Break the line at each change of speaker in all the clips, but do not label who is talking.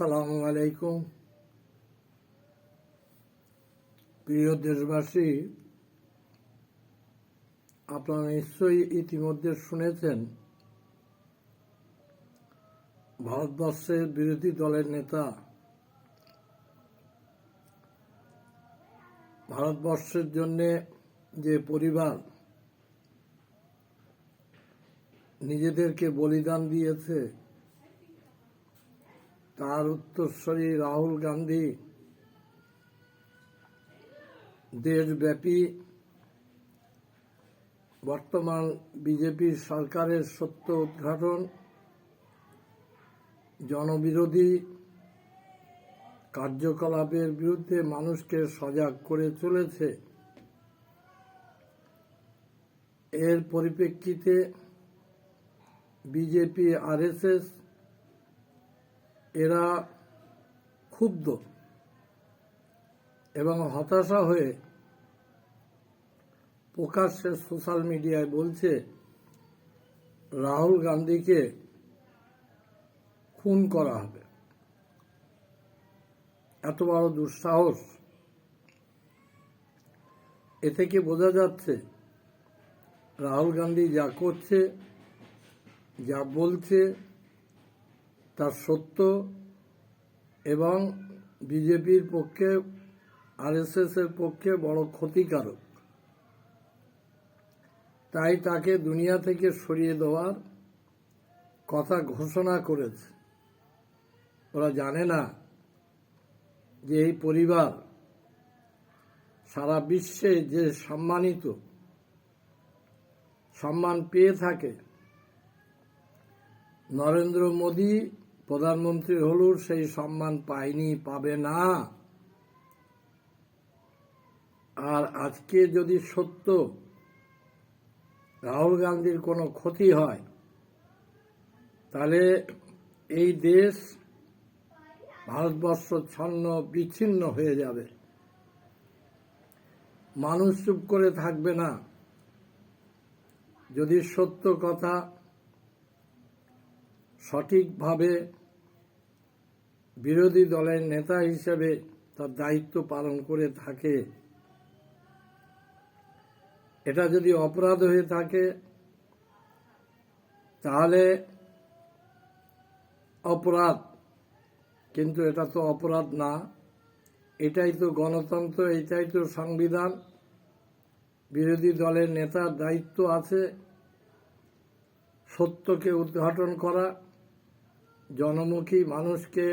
আসসালামু আলাইকুম। প্রিয় দেশবাসী, আপনারা নিশ্চয়ই ইতিমধ্যে শুনেছেন ভারতবর্ষের বিরোধী দলের নেতা ভারতবর্ষের জন্য যে পরিবার নিজেদেরকে বলিদান দিয়েছে তার উত্তরস্বরী রাহুল গান্ধী। দেশব্যাপী বর্তমান বিজেপির সরকারের সত্য উদ্ঘাটন, জনবিরোধী কার্যকলাপের বিরুদ্ধে মানুষকে সজাগ করে চলেছে। এর পরিপ্রেক্ষিতে বিজেপি, আরএসএস এরা ক্ষুব্ধ এবং হতাশা হয়ে প্রকাশ্যে সোশ্যাল মিডিয়ায় বলছে, রাহুল গান্ধীকে খুন করা হবে। এত বড় দুঃসাহস। এ থেকে বোঝা যাচ্ছে, রাহুল গান্ধী যা করছে, যা বলছে তার সত্য এবং বিজেপির পক্ষে আরএসএস এর পক্ষে বড় ক্ষতিকারক। তাই তাকে দুনিয়া থেকে সরিয়ে দেওয়ার কথা ঘোষণা করেছে। ওরা জানে না যে এই পরিবার সারা বিশ্বে যে সম্মানিত, সম্মান পেয়ে থাকে। নরেন্দ্র মোদী প্রধানমন্ত্রী হলেও সেই সম্মান পায়নি পাবে না। আর আজকে যদি সত্য, রাহুল গান্ধীর কোনো ক্ষতি হয়, তাহলে এই দেশ ভারতবর্ষ ছন্ন বিচ্ছিন্ন হয়ে যাবে। মানুষ চুপ করে থাকবে না। যদি সত্য কথা সঠিকভাবে বিরোধী দলের নেতা হিসেবে তার দায়িত্ব পালন করে থাকে। এটা যদি অপরাধ হয়ে থাকে, তাহলে অপরাধ। কিন্তু এটা তো অপরাধ না। এটাই তো গণতন্ত্র, এটাই তো সংবিধান। বিরোধী দলের নেতার দায়িত্ব আছে সত্যকে উদ্ঘাটন করা, জনমুখী মানুষকে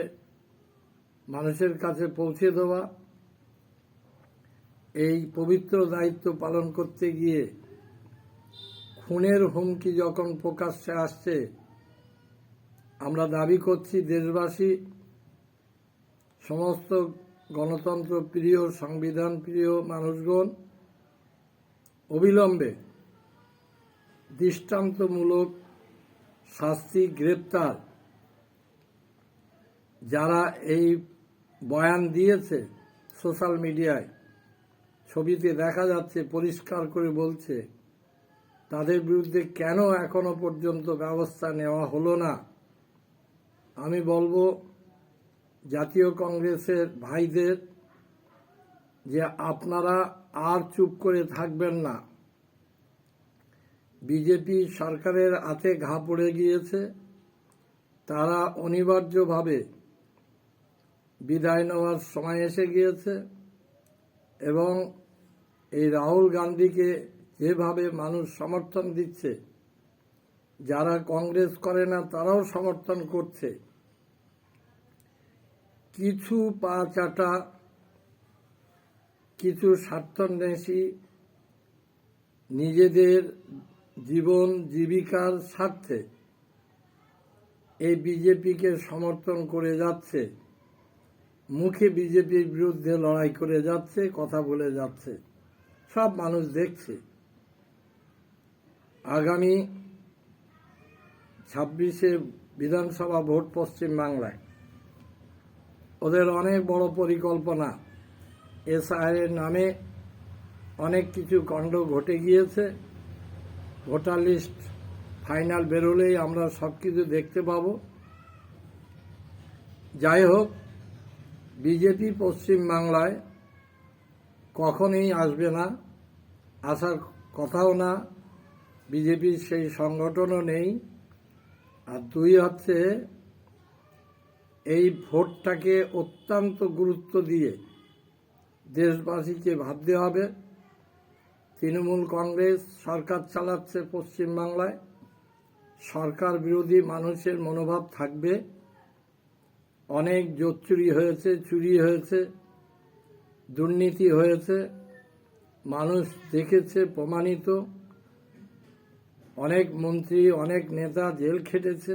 মানুষের কাছে পৌঁছে দেওয়া, এই পবিত্র দায়িত্ব পালন করতে গিয়ে খুনের হুমকি যখন প্রকাশ্যে আসছে, আমরা দাবি করছি দেশবাসী, সমস্ত গণতন্ত্র প্রিয়, সংবিধান প্রিয় মানুষগণ, অবিলম্বে দৃষ্টান্তমূলক শাস্তি, গ্রেপ্তার। যারা এই বয়ান দিয়েছে সোশ্যাল মিডিয়ায়। ছবিতে দেখা যাচ্ছে, পরিষ্কার করে বলছে, তাদের বিরুদ্ধে কেন এখনও পর্যন্ত ব্যবস্থা নেওয়া হলো না? আমি বলব, জাতীয় কংগ্রেসের ভাইদের, যে আপনারা আর চুপ করে থাকবেন না। বিজেপি সরকারের হাতে ঘা পড়ে গিয়েছে। তারা অনিবার্যভাবে বিদায় নেওয়ার সময় এসে গিয়েছে এবং এই রাহুল গান্ধীকে যেভাবে মানুষ সমর্থন দিচ্ছে, যারা কংগ্রেস করে না তারাও সমর্থন করছে। কিছু পা চাটা, কিছু স্বার্থন্বেষী নিজেদের জীবন জীবিকার স্বার্থে এই বিজেপিকে সমর্থন করে যাচ্ছে। মুখে বিজেপির বিরুদ্ধে লড়াই করে যাচ্ছে, কথা বলে যাচ্ছে, সব মানুষ দেখছে। আগামী ছাব্বিশে বিধানসভা ভোট পশ্চিম বাংলায়। ওদের অনেক বড় পরিকল্পনা। এসআইয়ের নামে অনেক কিছু কাণ্ড ঘটে গিয়েছে। ভোটার লিস্ট ফাইনাল বেরোলেই আমরা সব কিছু দেখতে পাবো। যাই হোক বিজেপি পশ্চিম বাংলায় কখনোই আসবে না, আসার কথাও না, বিজেপির সেই সংগঠনও নেই। আর দুই হচ্ছে, এই ভোটটাকে অত্যন্ত গুরুত্ব দিয়ে দেশবাসীকে ভাবতে হবে। তৃণমূল কংগ্রেস সরকার চালাচ্ছে পশ্চিমবাংলায় সরকার বিরোধী মানুষের মনোভাব থাকবে। অনেক জোট চুরি হয়েছে চুরি হয়েছে, দুর্নীতি হয়েছে, মানুষ দেখেছে, প্রমাণিত। অনেক মন্ত্রী, অনেক নেতা জেল খেটেছে,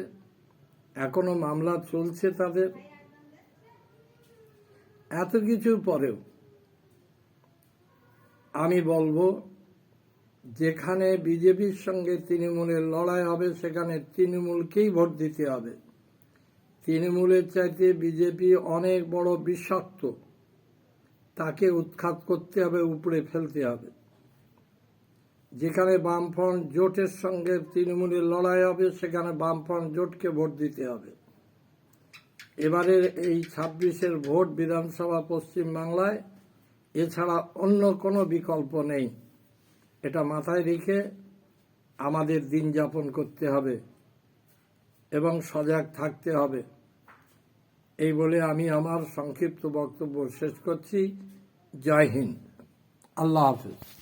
এখনও মামলা চলছে তাদের। এত কিছুর পরেও আমি বলব, যেখানে বিজেপির সঙ্গে তৃণমূলের লড়াই হবে, সেখানে তৃণমূলকেই ভোট দিতে হবে। তৃণমূলের চাইতে বিজেপি অনেক বড় বিষাক্ত। তাকে উৎখাত করতে হবে উপরে ফেলতে হবে। যেখানে বামফ্রন্ট জোটের সঙ্গে তৃণমূলের লড়াই হবে, সেখানে বামফ্রন্ট জোটকে ভোট দিতে হবে। এবারের এই ছাব্বিশের ভোট বিধানসভা পশ্চিম বাংলায় এছাড়া অন্য কোনো বিকল্প নেই। এটা মাথায় রেখে আমাদের দিন যাপন করতে হবে। এবং সজাগ থাকতে হবে। এই বলে আমি আমার সংক্ষিপ্ত বক্তব্য শেষ করছি। জয় হিন্দ। আল্লাহ হাফিজ।